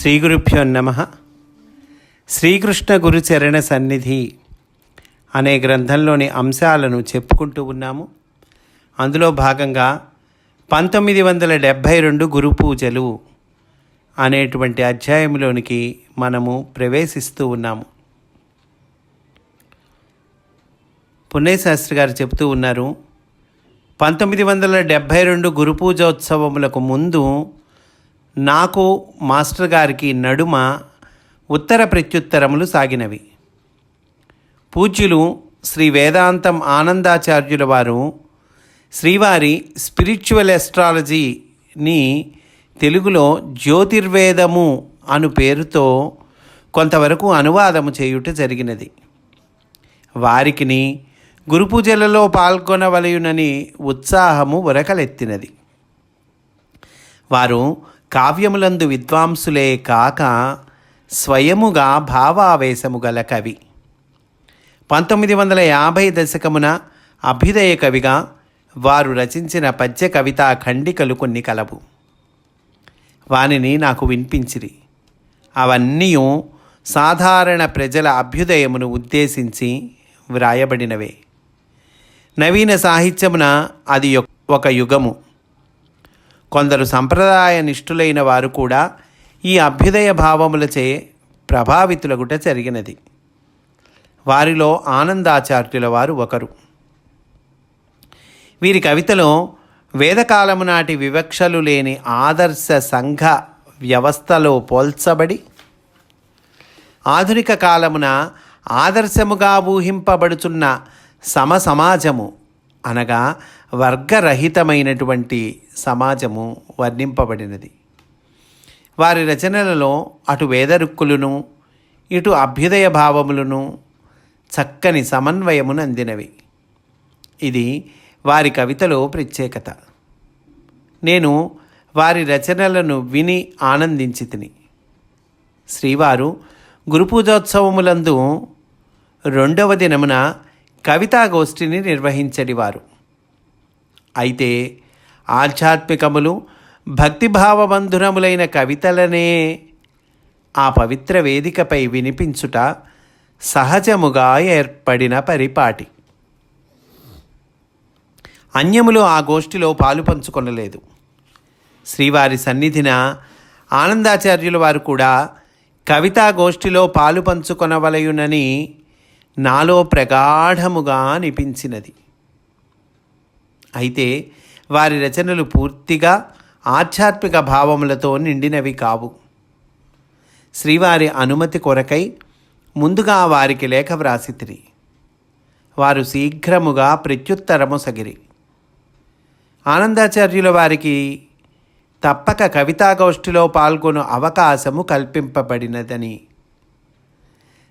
శ్రీ గురుభ్యో నమ. శ్రీకృష్ణ గురుచరణ సన్నిధి అనే గ్రంథంలోని అంశాలను చెప్పుకుంటూ ఉన్నాము. అందులో భాగంగా పంతొమ్మిది వందల డెబ్భై రెండు గురు పూజలు అనేటువంటి అధ్యాయంలోనికి మనము ప్రవేశిస్తూ ఉన్నాము. పుణ్యశాస్త్రి గారు చెబుతూ ఉన్నారు పంతొమ్మిది వందల డెబ్భై రెండు గురు పూజోత్సవములకు ముందు నాకు మాస్టర్ గారికి నడుమ ఉత్తర ప్రత్యుత్తరములు సాగినవి. పూజ్యులు శ్రీ వేదాంతం ఆనందాచార్యుల వారు శ్రీవారి స్పిరిచువల్ ఎస్ట్రాలజీని తెలుగులో జ్యోతిర్వేదము అను పేరుతో కొంతవరకు అనువాదము చేయుట జరిగినది. వారికిని గురు పూజలలో పాల్గొనవలయునని ఉత్సాహము ఉరకలెత్తినది. వారు కావ్యములందు విద్వాంసులే కాక స్వయముగా భావావేశము గల కవి. పంతొమ్మిది వందల యాభై దశకమున అభ్యుదయ కవిగా వారు రచించిన పద్య కవితా ఖండికలు కొన్ని కలవు. వానిని నాకు వినిపించిరి. అవన్నీ సాధారణ ప్రజల అభ్యుదయమును ఉద్దేశించి వ్రాయబడినవే. నవీన సాహిత్యమున అది ఒక యుగము. కొందరు సంప్రదాయ నిష్ఠులైన వారు కూడా ఈ అభ్యుదయ భావములచే ప్రభావితులగుట జరిగినది. వారిలో ఆనందాచార్యుల వారు ఒకరు. వీరి కవితలో వేదకాలము నాటి వివక్షలు లేని ఆదర్శ సంఘ వ్యవస్థలో పోల్చబడి ఆధునిక కాలమున ఆదర్శముగా ఊహింపబడుచున్న సమసమాజము అనగా వర్గరహితమైనటువంటి సమాజము వర్ణింపబడినది. వారి రచనలలో అటు వేదరుక్కులను ఇటు అభ్యుదయ భావములను చక్కని సమన్వయమును అందినవి. ఇది వారి కవితలో ప్రత్యేకత. నేను వారి రచనలను విని ఆనందించి తిని. శ్రీవారు గురుపూజోత్సవములందు రెండవ దినమున కవితాగోష్ఠిని నిర్వహించడివారు అయితే ఆధ్యాత్మికములు భక్తిభావబంధురములైన కవితలనే ఆ పవిత్ర వేదికపై వినిపించుట సహజముగా ఏర్పడిన పరిపాటి. అన్యములు ఆ గోష్ఠిలో పాలు పంచుకొనలేదు. శ్రీవారి సన్నిధిన ఆనందాచార్యుల వారు కూడా కవితా గోష్ఠిలో పాలు పంచుకొనవలయునని నాలో ప్రగాఢముగా అనిపించినది. అయితే వారి రచనలు పూర్తిగా ఆధ్యాత్మిక భావములతో నిండినవి కావు. శ్రీవారి అనుమతి కొరకై ముందుగా వారికి లేఖ వ్రాసితిరి. వారు శీఘ్రముగా ప్రత్యుత్తరము సగిరి. ఆనందాచార్యుల వారికి తప్పక కవితాగోష్ఠిలో పాల్గొను అవకాశము కల్పింపబడినదని.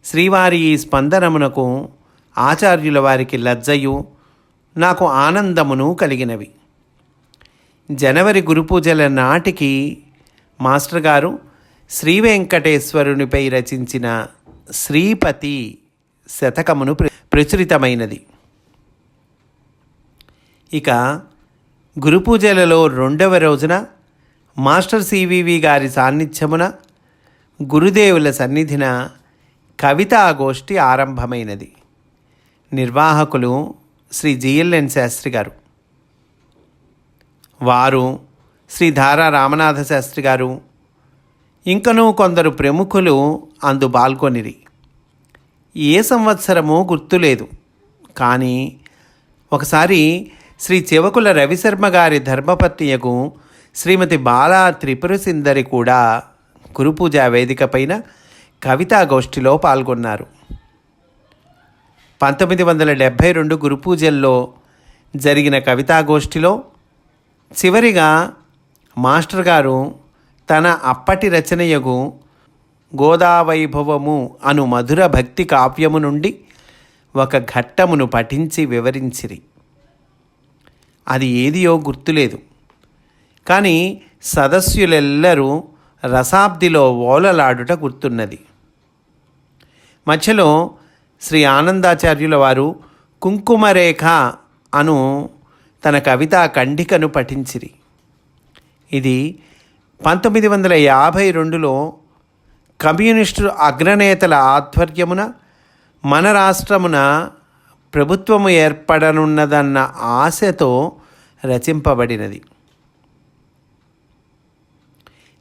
శ్రీవారి ఈ స్పందనమునకు ఆచార్యుల వారికి లజ్జయు నాకు ఆనందమును కలిగినవి. జనవరి గురుపూజల నాటికి మాస్టర్ గారు శ్రీ వెంకటేశ్వరునిపై రచించిన శ్రీపతి శతకమును ప్ర- ప్రచురితమైనది. ఇక గురుపూజలలో రెండవ రోజున మాస్టర్ సివివి గారి సాన్నిధ్యమున గురుదేవుల సన్నిధిన కవితాగోష్ఠి ఆరంభమైనది. నిర్వాహకులు శ్రీ జిఎల్ఎన్ శాస్త్రి గారు. వారు శ్రీ ధారా రామనాథ శాస్త్రి గారు. ఇంకనూ కొందరు ప్రముఖులు అందు పాల్గొనిరి. ఏ సంవత్సరమో గుర్తులేదు. కానీ ఒకసారి శ్రీ చివకుల రవిశర్మ గారి ధర్మపత్నియకు శ్రీమతి బాలా త్రిపుర సుందరి కూడా గురుపూజా వేదిక పైన కవితా పాల్గొన్నారు. పంతొమ్మిది వందల డెబ్భై రెండు గురుపూజల్లో జరిగిన కవితాగోష్ఠిలో చివరిగా మాస్టర్ గారు తన అప్పటి రచనయగు గోదావైభవము అను మధుర భక్తి కావ్యము నుండి ఒక ఘట్టమును పఠించి వివరించిరి. అది ఏదియో గుర్తులేదు. కానీ సదస్యులెల్లరూ రసాబ్దిలో ఓలలాడుట గుర్తున్నది. మధ్యలో శ్రీ ఆనందాచార్యుల వారు కుంకుమరేఖ అను తన కవితా ఖండికను పఠించిరి. ఇది పంతొమ్మిది వందల యాభై రెండులో కమ్యూనిస్టు అగ్రనేతల ఆధ్వర్యమున మన రాష్ట్రమున ప్రభుత్వము ఏర్పడనున్నదన్న ఆశతో రచింపబడినది.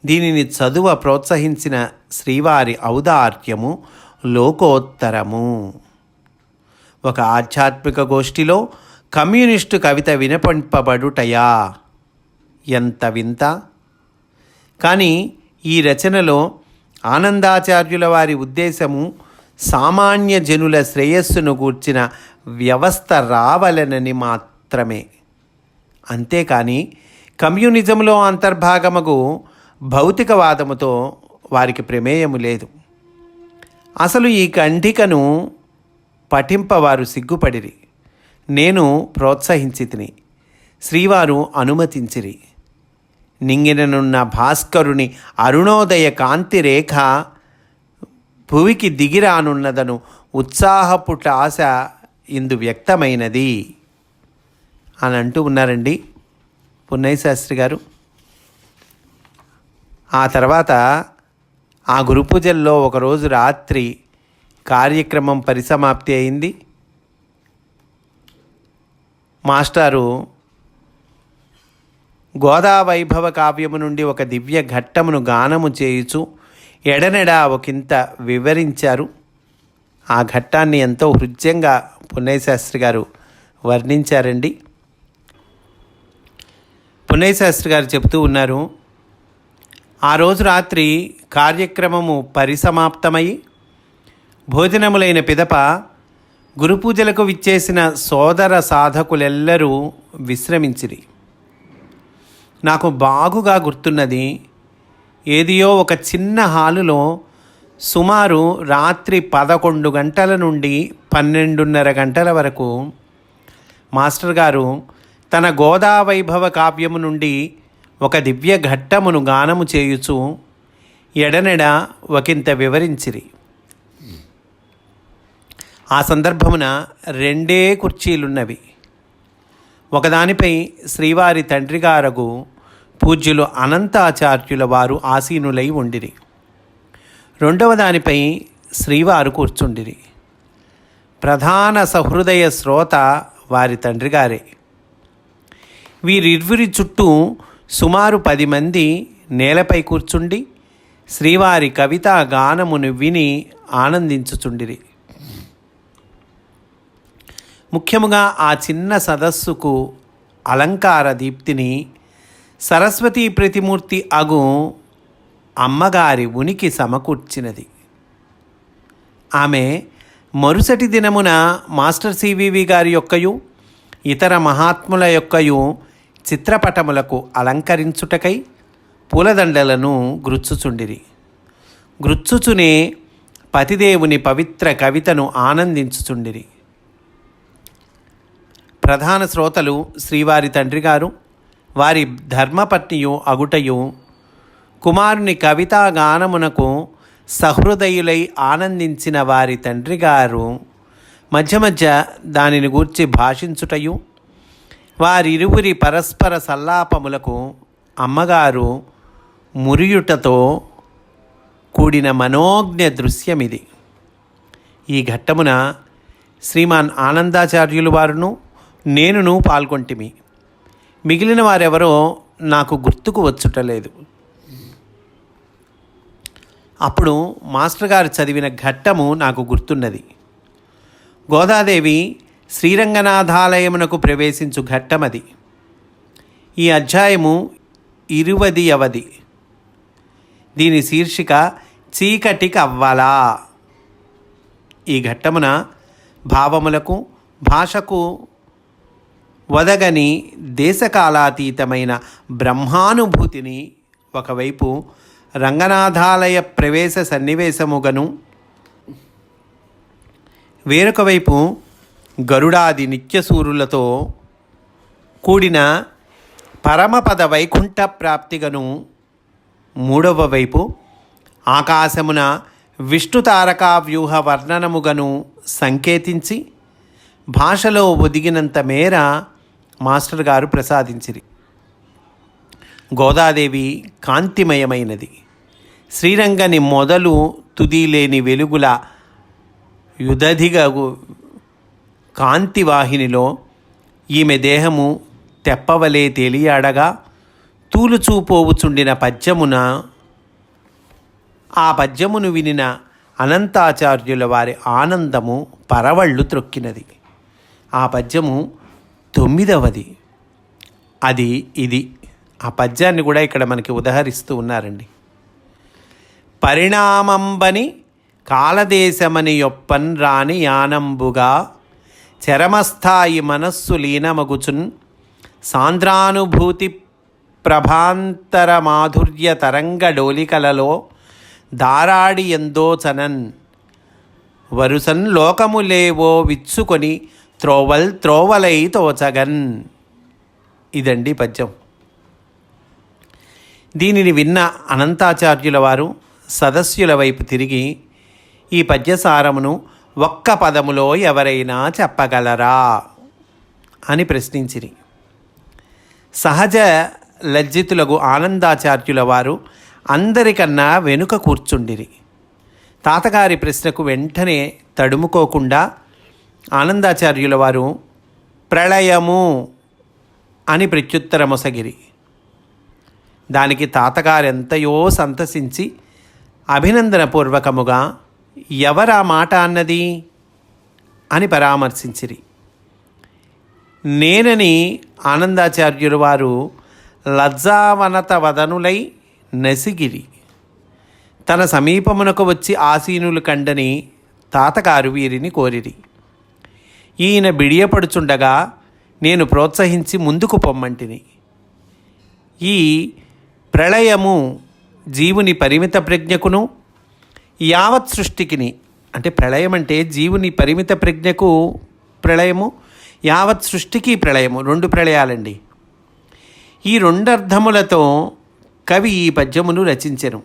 దీనిని చదువ ప్రోత్సహించిన శ్రీవారి ఔదార్యము లోకోత్తరము. ఒక ఆధ్యాత్మిక గోష్ఠిలో కమ్యూనిస్టు కవిత వినపంపబడుటయా? ఎంత వింత? కానీ ఈ రచనలో ఆనందాచార్యుల వారి ఉద్దేశము సామాన్య జనుల శ్రేయస్సును గూర్చిన వ్యవస్థ రావలనని మాత్రమే. అంతేకాని కమ్యూనిజంలో అంతర్భాగమగు భౌతికవాదముతో వారికి ప్రమేయము లేదు. అసలు ఈ కంటికను పఠింపవారు సిగ్గుపడిరి. నేను ప్రోత్సహించితిని. శ్రీవారు అనుమతించిరి. నింగిననున్న భాస్కరుని అరుణోదయ కాంతి రేఖ భువికి దిగిరానున్నదను ఉత్సాహపుట ఆశ ఇందు వ్యక్తమైనది. అని అంటూ ఉన్నారండి పున్నయ్య శాస్త్రి గారు. ఆ తర్వాత ఆ గురు పూజల్లో ఒకరోజు రాత్రి కార్యక్రమం పరిసమాప్తి అయింది. మాస్టారు గోదావైభవ కావ్యము నుండి ఒక దివ్య ఘట్టమును గానము చేయుచు ఎడనెడ ఒకంత వివరించారు. ఆ ఘట్టాన్ని ఎంతో హృద్యంగా పున్నయ్యశాస్త్రి గారు వర్ణించారండి. పున్నయ్యశాస్త్రి గారు చెప్తూ ఉన్నారు ఆ రోజు రాత్రి కార్యక్రమము పరిసమాప్తమై భోజనములైన పిదప గురుపూజలకు విచ్చేసిన సోదర సాధకులెల్లరూ విశ్రమించిరి. నాకు బాగుగా గుర్తున్నది ఏదియో ఒక చిన్న హాలులో సుమారు రాత్రి పదకొండు గంటల నుండి పన్నెండున్నర గంటల వరకు మాస్టర్ గారు తన గోదావైభవ కావ్యము నుండి ఒక దివ్య ఘట్టమును గానము చేయుచు ఎడనెడ ఒకంత వివరించిరి. ఆ సందర్భమున రెండే కుర్చీలున్నవి. ఒకదానిపై శ్రీవారి తండ్రి గారగు పూజ్యులు అనంతాచార్యుల వారు ఆసీనులై ఉండిరి. రెండవ దానిపై శ్రీవారు కూర్చుండిరి. ప్రధాన సహృదయ శ్రోత వారి తండ్రి గారే వీరిరువురి చుట్టూ సుమారు పది మంది నేలపై కూర్చుండి శ్రీవారి కవితా గానమును విని ఆనందించుచుండిరి. ముఖ్యముగా ఆ చిన్న సదస్సుకు అలంకార దీప్తిని సరస్వతీ ప్రతిమూర్తి అగు అమ్మగారి ఉనికి సమకూర్చినది. ఆమె మరుసటి దినమున మాస్టర్ సివివి గారి యొక్కయు ఇతర మహాత్ముల యొక్కయు చిత్రపటములకు అలంకరించుటకై పూలదండలను గ్రుచ్చుచుండిరి గ్రుచ్చుచునే పతిదేవుని పవిత్ర కవితను ఆనందించుచుండిరి. ప్రధాన శ్రోతలు శ్రీవారి తండ్రి గారు వారి ధర్మపత్నియు అగుటయు కుమారుని కవితా గానమునకు సహృదయులై ఆనందించిన వారి తండ్రి గారు మధ్య మధ్య దానిని గూర్చి భాషించుటయు వారిరువురి పరస్పర సల్లాపములకు అమ్మగారు మురియుటతో కూడిన మనోజ్ఞ దృశ్యమిది. ఈ ఘట్టమున శ్రీమాన్ ఆనందాచార్యులు వారును నేనును పాల్గొంటిమి. మిగిలిన వారెవరో నాకు గుర్తుకు వచ్చుటలేదు. అప్పుడు మాస్టర్ గారు చదివిన ఘట్టము నాకు గుర్తున్నది. గోదాదేవి శ్రీరంగనాథాలయమునకు ప్రవేశించు ఘట్టమది. ఈ అధ్యాయము ఇరువది అవది దీని శీర్షిక చీకటి కవ్వలా ఈ ఘట్టమున భావములకు భాషకు వదగని దేశకాలాతీతమైన బ్రహ్మానుభూతిని ఒకవైపు రంగనాథాలయ ప్రవేశ సన్నివేశముగను వేరొక వైపు గరుడాది నిత్యసూరులతో కూడిన పరమపద వైకుంఠ ప్రాప్తిగను మూడవ వైపు ఆకాశమున విష్ణు తారకా వ్యూహ వర్ణనముగను సంకేతించి భాషలో ఒదిగినంత మేర మాస్టర్ గారు ప్రసాదించిరి. గోదాదేవి కాంతిమయమైనది. శ్రీరంగని మొదలు తుది లేని వెలుగుల యుధధిగా కాంతివాహినిలో ఈమె దేహము తెప్పవలే తేలియాడగా తూలుచూపోవుచుండిన పద్యమున ఆ పద్యమును వినిన అనంతాచార్యుల వారి ఆనందము పరవళ్ళు త్రొక్కినది. ఆ పద్యము తొమ్మిదవది. అది ఇది ఆ పద్యాన్ని కూడా ఇక్కడ మనకి ఉదహరిస్తూ ఉన్నారండి. పరిణామంబని కాలదేశమని యొప్పన్ రాని యానంబుగా చరమస్థాయి మనస్సు లీనమగుచున్ సాంద్రానుభూతి ప్రభాంతర మాధుర్య తరంగ డోలికలలో దారాడి ఎందోచనన్ వరుసన్ లోకములేవో విచ్చుకొని త్రోవల్ త్రోవలై తోచగన్. ఇదండి పద్యం. దీనిని విన్న అనంతాచార్యుల వారు సదస్యుల వైపు తిరిగి ఈ పద్యసారమును ఒక్క పదములో ఎవరైనా చెప్పగలరా? అని ప్రశ్నించిరి. సహజ లజ్జితులకు ఆనందాచార్యుల వారు అందరికన్నా వెనుక కూర్చుండిరి. తాతగారి ప్రశ్నకు వెంటనే తడుముకోకుండా ఆనందాచార్యుల వారు ప్రళయము అని ప్రత్యుత్తరమొసగిరి. దానికి తాతగారెంతయో సంతసించి అభినందనపూర్వకముగా ఎవరా మాట అన్నది అని పరామర్శించిరి. నేనని ఆనందాచార్యులు వారు లజ్జావనత వదనులై నసిగిరి. తన సమీపమునకు వచ్చి ఆసీనులు కండని తాతగారు వీరిని కోరిరి. ఈయన బిడియపడుచుండగా నేను ప్రోత్సహించి ముందుకు పొమ్మంటిని. ఈ ప్రళయము జీవుని పరిమిత ప్రజ్ఞకును యావత్ సృష్టికిని అంటే ప్రళయం అంటే జీవుని పరిమిత ప్రజ్ఞకు ప్రళయము యావత్ సృష్టికి ప్రళయము రెండు ప్రళయాలండి. ఈ రెండు అర్థములతో కవి ఈ పద్యమును రచించెను.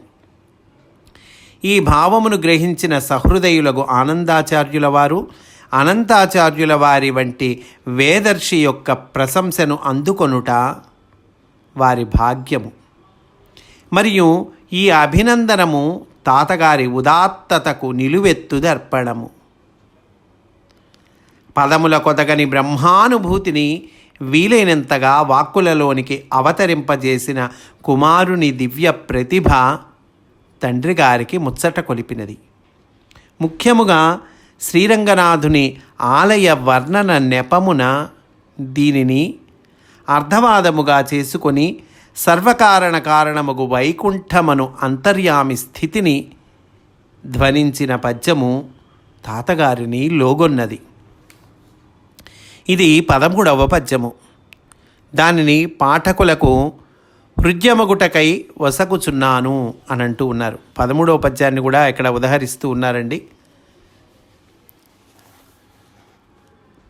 ఈ భావమును గ్రహించిన సహృదయులకు ఆనందాచార్యుల వారు అనంతాచార్యుల వారి వంటి వేదర్శి యొక్క ప్రశంసను అందుకొనుట వారి భాగ్యము. మరియు ఈ అభినందనము తాతగారి ఉదాత్తతకు నిలువెత్తు దర్పణము. పదముల కొదగని బ్రహ్మానుభూతిని వీలైనంతగా వాక్కులలోనికి అవతరింపజేసిన కుమారుని దివ్య ప్రతిభ తండ్రి గారికి ముచ్చట కొలిపినది. ముఖ్యముగా శ్రీరంగనాథుని ఆలయ వర్ణన నెపమున దీనిని అర్ధవాదముగా చేసుకొని సర్వకారణ కారణముగు వైకుంఠమను అంతర్యామి స్థితిని ధ్వనించిన పద్యము తాతగారిని లోగొన్నది. ఇది పదమూడవ పద్యము. దానిని పాఠకులకు హృద్యమగుటకై వసకుచున్నాను అని అంటూ ఉన్నారు. పదమూడవ పద్యాన్ని కూడా ఇక్కడ ఉదహరిస్తూ ఉన్నారండి.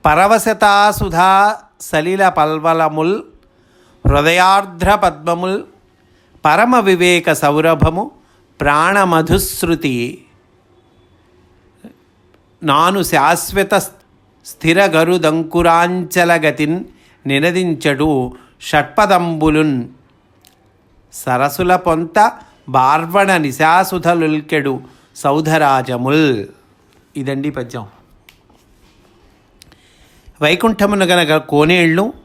పరవశతాసుధా సలిల పల్వలముల్ హృదయార్ధ్ర పద్మముల్ పరమ వివేక సౌరభము ప్రాణమధుశ్రుతి. నాను శాశ్వత స్థిర గరుదంకురాంచలగతిన్ నినదించడు షట్పదంబులున్. సరసుల పొంత బార్వణ నిశాసుధలుల్కెడు సౌధరాజముల్. ఇదండి పద్యం. వైకుంఠమున గనక కోనేళ్ళు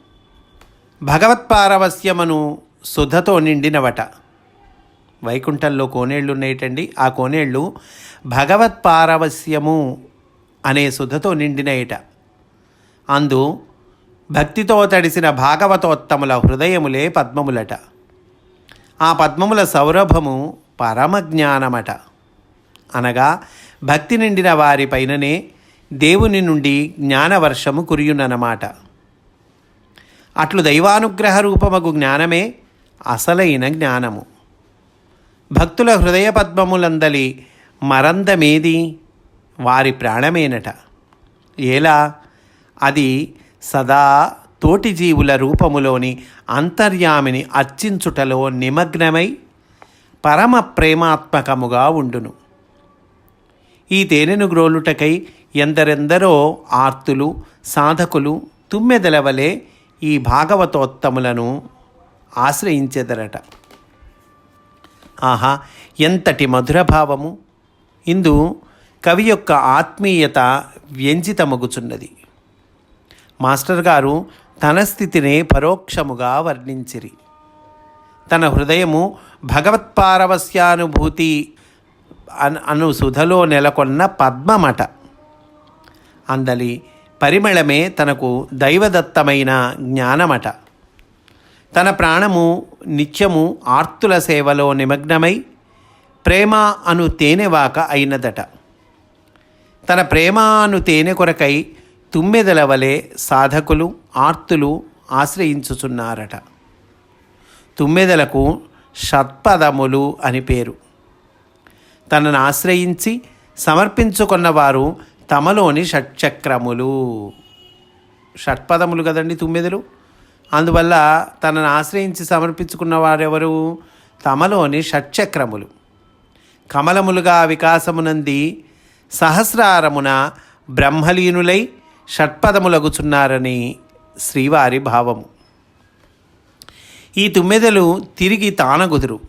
భగవత్పారవస్యమను శుద్ధతో నిండినవట. వైకుంఠంలో కోనేళ్ళు ఉన్నాయటండి. ఆ కోనేళ్ళు భగవత్పారవస్యము అనే శుద్ధతో నిండినయట. అందు భక్తితో తడిసిన భాగవతోత్తముల హృదయములే పద్మములట. ఆ పద్మముల సౌరభము పరమజ్ఞానమట. అనగా భక్తి నిండిన వారిపైననే దేవుని నుండి జ్ఞానవర్షము కురియునన్నమాట. అట్లు దైవానుగ్రహ రూపమగు జ్ఞానమే అసలైన జ్ఞానము. భక్తుల హృదయ పద్మములందలి మరందమేది వారి ప్రాణమేనట. ఎలా? అది సదా తోటి జీవుల రూపములోని అంతర్యామిని అర్చించుటలో నిమగ్నమై పరమ ప్రేమాత్మకముగా ఉండును. ఈ తేనెను గ్రోలుటకై ఎందరెందరో ఆర్తులు సాధకులు తుమ్మెదల వలె ఈ భాగవతోత్తములను ఆశ్రయించెదరట. ఆహా ఎంతటి మధురభావము! ఇందు కవి యొక్క ఆత్మీయత వ్యంజితమగుచున్నది. మాస్టర్ గారు తన స్థితిని పరోక్షముగా వర్ణించిరి. తన హృదయము భగవత్పారవస్యానుభూతి అను సుధలో నెలకొన్న పద్మమట. అందలి పరిమళమే తనకు దైవదత్తమైన జ్ఞానమట. తన ప్రాణము నిత్యము ఆర్తుల సేవలో నిమగ్నమై ప్రేమ అను తేనెవాక అయినదట. తన ప్రేమ అను తేనె కొరకై తుమ్మెదల వలె సాధకులు ఆర్తులు ఆశ్రయించుచున్నారట. తుమ్మెదలకు షత్పదములు అని పేరు. తనను ఆశ్రయించి సమర్పించుకున్నవారు తమలోని షట్చక్రములు. షట్పదములు కదండి తుమ్మెదలు? అందువల్ల తనను ఆశ్రయించి సమర్పించుకున్న వారెవరు? తమలోని షట్చక్రములు. కమలములుగా వికాసమునంది సహస్రారమున బ్రహ్మలీనులై షట్పదములగుచున్నారని శ్రీవారి భావము. ఈ తుమ్మెదలు తిరిగి తానగుదురు.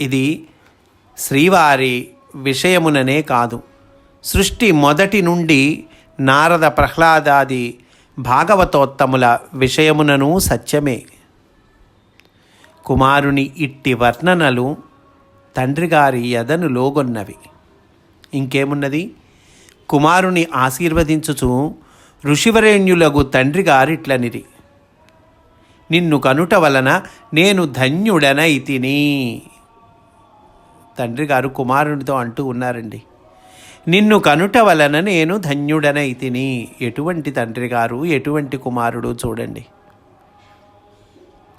ఇది శ్రీవారి విషయముననే కాదు. సృష్టి మొదటి నుండి నారద ప్రహ్లాదాది భాగవతోత్తముల విషయమునను సత్యమే. కుమారుని ఇట్టి వర్ణనలు తండ్రిగారి ఎదను లోగొన్నవి. ఇంకేమున్నది? కుమారుని ఆశీర్వదించుచు ఋషివరేణ్యులగు తండ్రి గారిట్లనిరి. నిన్ను కనుట వలన నేను ధన్యుడనైతిని. తండ్రి గారు కుమారునితో అంటూ ఉన్నారండి. నిన్ను కనుట వలన నేను ధన్యుడనై తిని ఎటువంటి తండ్రి గారు ఎటువంటి కుమారుడు చూడండి.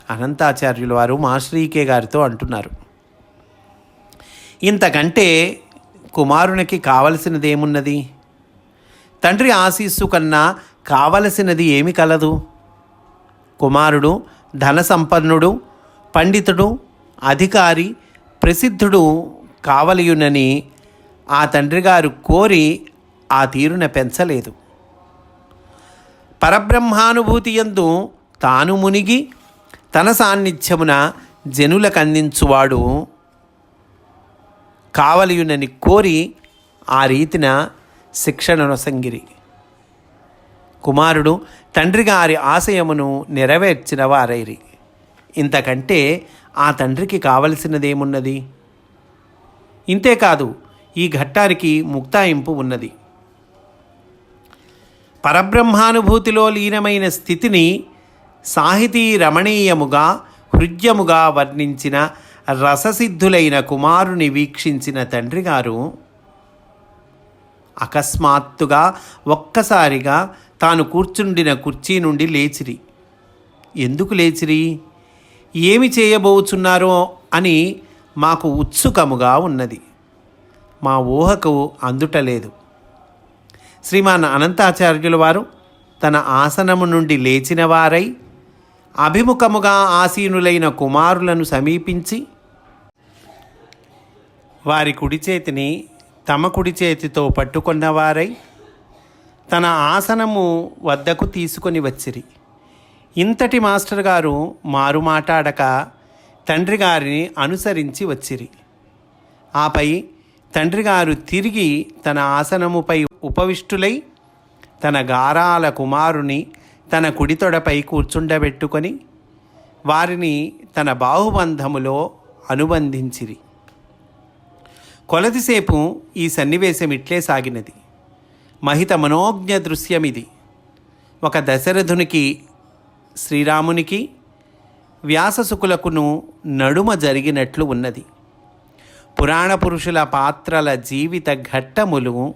అనంతాచార్యుల వారు మాశ్రీకే గారితో అంటున్నారు. ఇంతకంటే కుమారునికి కావలసినది ఏమున్నది తండ్రి ఆశీస్సు కన్నా కావలసినది ఏమి కలదు? కుమారుడు ధన సంపన్నుడు పండితుడు అధికారి ప్రసిద్ధుడు కావలియునని ఆ తండ్రి గారు కోరి ఆ తీరున పెంచలేదు. పరబ్రహ్మానుభూతి యందు తాను మునిగి తన సాన్నిధ్యమున జనులకు అందించువాడు కావలియునని కోరి ఆ రీతిన శిక్షణనొసంగిరి కుమారుడు తండ్రి గారి ఆశయమును నెరవేర్చిన వారైరి. ఇంతకంటే ఆ తండ్రికి కావలసినదేమున్నది? ఇంతేకాదు ఈ ఘట్టానికి ముక్తాయింపు ఉన్నది. పరబ్రహ్మానుభూతిలో లీనమైన స్థితిని సాహితీ రమణీయముగా హృద్యముగా వర్ణించిన రససిద్ధులైన కుమారుని వీక్షించిన తండ్రి గారు అకస్మాత్తుగా ఒక్కసారిగా తాను కూర్చుండిన కుర్చీ నుండి లేచిరి. ఎందుకు లేచిరి? ఏమి చేయబోచున్నారో అని మాకు ఉత్సుకముగా ఉన్నది. మా ఊహకు అందుటలేదు. శ్రీమాన్ అనంతాచార్యుల వారు తన ఆసనము నుండి లేచిన వారై అభిముఖముగా ఆసీనులైన కుమారులను సమీపించి వారి కుడి చేతిని తమ కుడి చేతితో పట్టుకున్నవారై తన ఆసనము వద్దకు తీసుకొని వచ్చిరి. ఇంతటి మాస్టర్ గారు మారు మాట్లాడక తండ్రి గారిని అనుసరించి వచ్చిరి. ఆపై తండ్రిగారు తిరిగి తన ఆసనముపై ఉపవిష్టులై తన గారాల కుమారుని తన కుడితొడపై కూర్చుండబెట్టుకొని వారిని తన బాహుబంధములో అనుబంధించిరి. కొలదిసేపు ఈ సన్నివేశం ఇట్లే సాగినది. మహిత మనోజ్ఞ దృశ్యమిది. ఒక దశరథునికి శ్రీరామునికి వ్యాససుకులకును నడుమ జరిగినట్లు ఉన్నది. పురాణ పురుషుల పాత్రల జీవిత ఘట్టములు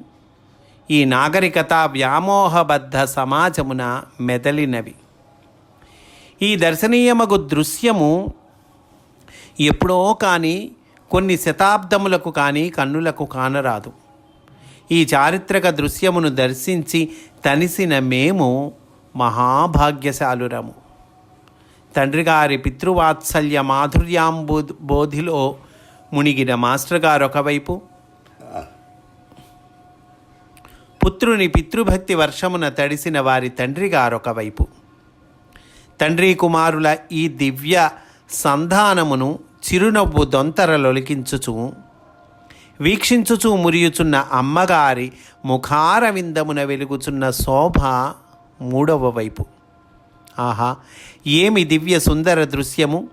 ఈ నాగరికత వ్యామోహబద్ధ సమాజమున మెదలినవి. ఈ దర్శనీయమగు దృశ్యము ఎప్పుడో కానీ కొన్ని శతాబ్దములకు కానీ కన్నులకు కానరాదు. ఈ చారిత్రక దృశ్యమును దర్శించి తనిసిన మేము మహాభాగ్యశాలురము. తండ్రిగారి పితృవాత్సల్య మాధుర్యాంబు బోధిలో మునిగిన మాస్టర్ గారు ఒకవైపు. పుత్రుని పితృభక్తి వర్షమున తడిసిన వారి తండ్రి గారు ఒకవైపు. తండ్రి కుమారుల ఈ దివ్య సంధానమును చిరునవ్వు దొంతరలొలికించుచు వీక్షించుచు మురియుచున్న అమ్మగారి ముఖారవిందమున వెలుగుచున్న శోభ మూడవ వైపు. ఆహా ఏమి దివ్య సుందర దృశ్యము?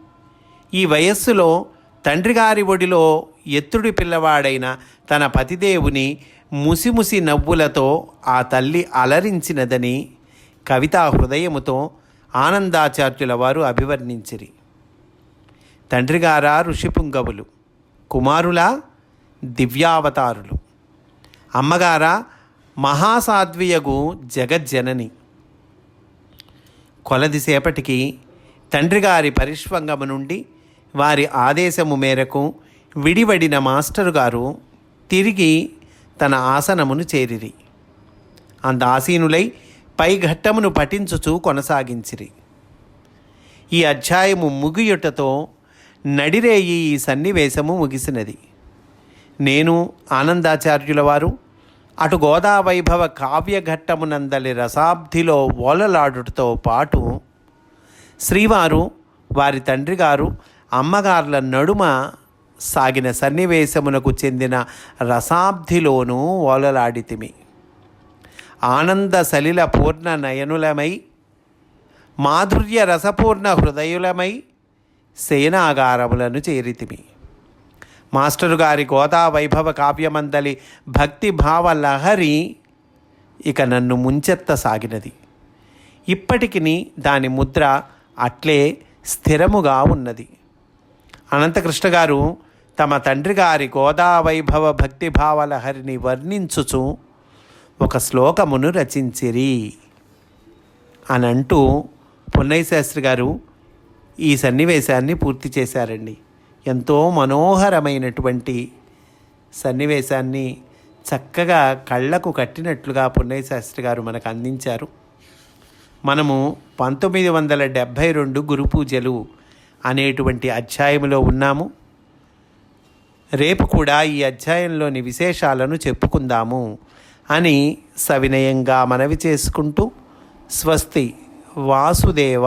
ఈ వయస్సులో తండ్రిగారి ఒడిలో ఎత్తుడి పిల్లవాడైన తన పతిదేవుని ముసిముసి నవ్వులతో ఆ తల్లి అలరించినదని కవితా హృదయముతో ఆనందాచార్యుల వారు అభివర్ణించిరి తండ్రిగారా ఋషిపుంగవులు కుమారులా దివ్యావతారులు. అమ్మగారా మహాసాధ్వియగు జగజ్జనని. కొలదిసేపటికి తండ్రిగారి పరిష్వంగము నుండి వారి ఆదేశము మేరకు విడివడిన మాస్టరు గారు తిరిగి తన ఆసనమును చేరిరి. అందాసీనులై పై ఘట్టమును పఠించుచూ కొనసాగించిరి. ఈ అధ్యాయము ముగియుటతో నడిరేయి ఈ సన్నివేశము ముగిసినది. నేను ఆనందాచార్యుల వారు అటు గోదావైభవ కావ్యఘట్టమునందలి రసాబ్దిలో ఓలలాడుటతో పాటు శ్రీవారు వారి తండ్రి గారు అమ్మగార్ల నడుమ సాగిన సన్నివేశమునకు చెందిన రసాబ్దిలోనూ ఓలలాడితిమి ఆనంద సలిల పూర్ణ నయనులమై మాధుర్య రసపూర్ణ హృదయులమై సేనాగారములను చేరితిమి. మాస్టరు గారి గోదా వైభవ కావ్యమందలి భక్తి భావ లహరి ఇక నన్ను ముంచెత్త సాగినది. ఇప్పటికిని దాని ముద్ర అట్లే స్థిరముగా ఉన్నది. అనంతకృష్ణ గారు తమ తండ్రి గారి గోదావైభవ భక్తి భావ లహరిని వర్ణించుచు ఒక శ్లోకమును రచించిరి అని అంటూ పున్నయ్య శాస్త్రి గారు ఈ సన్నివేశాన్ని పూర్తి చేశారండి. ఎంతో మనోహరమైనటువంటి సన్నివేశాన్ని చక్కగా కళ్ళకు కట్టినట్లుగా పున్నయ్య శాస్త్రి గారు మనకు అందించారు. మనము పంతొమ్మిది వందల డెబ్భై రెండు గురు పూజలు అనేటువంటి అధ్యాయంలో ఉన్నాము. రేపు కూడా ఈ అధ్యాయంలోని విశేషాలను చెప్పుకుందాము అని సవినయంగా మనవి చేసుకుంటూ స్వస్తి వాసుదేవ.